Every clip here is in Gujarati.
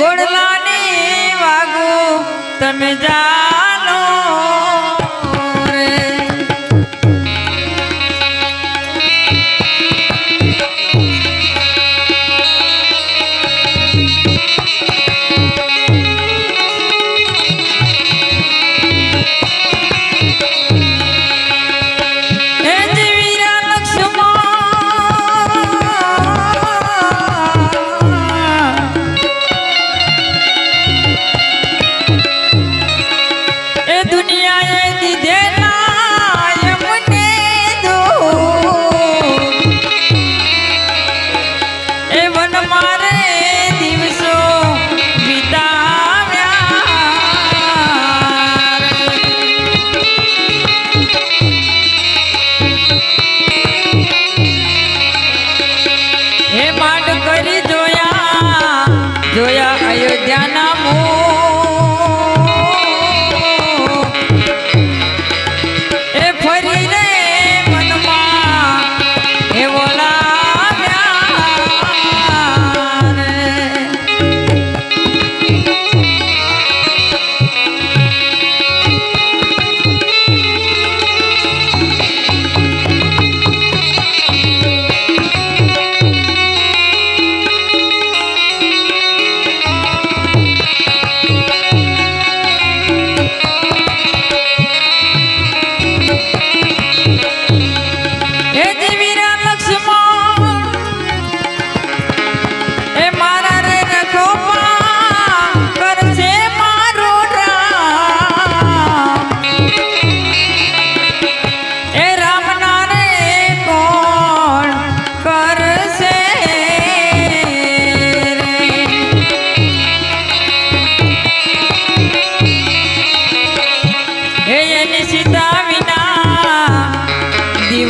ગોળલાની વાગુ. તમે જા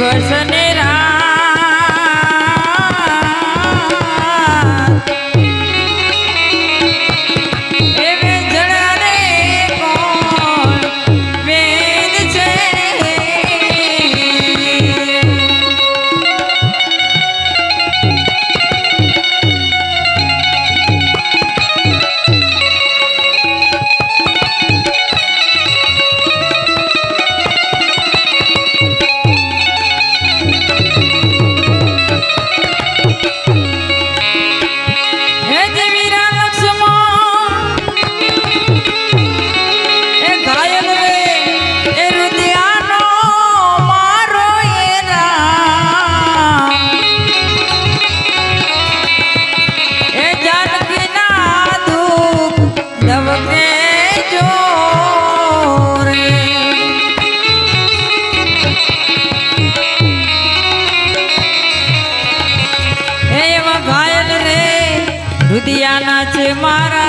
Good for me. મારા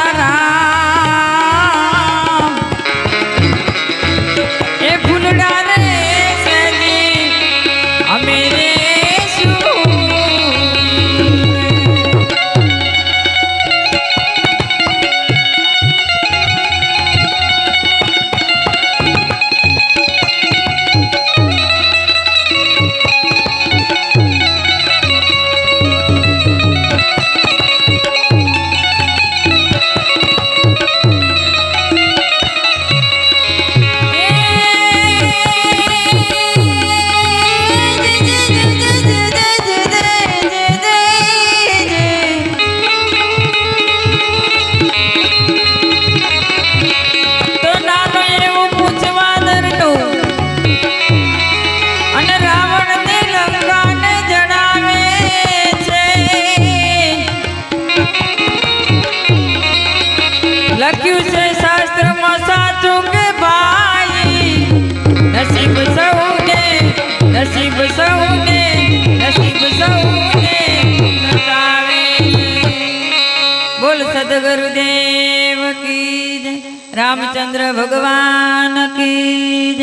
ગુરુદેવ કી જય. રામચંદ્ર ભગવાન કી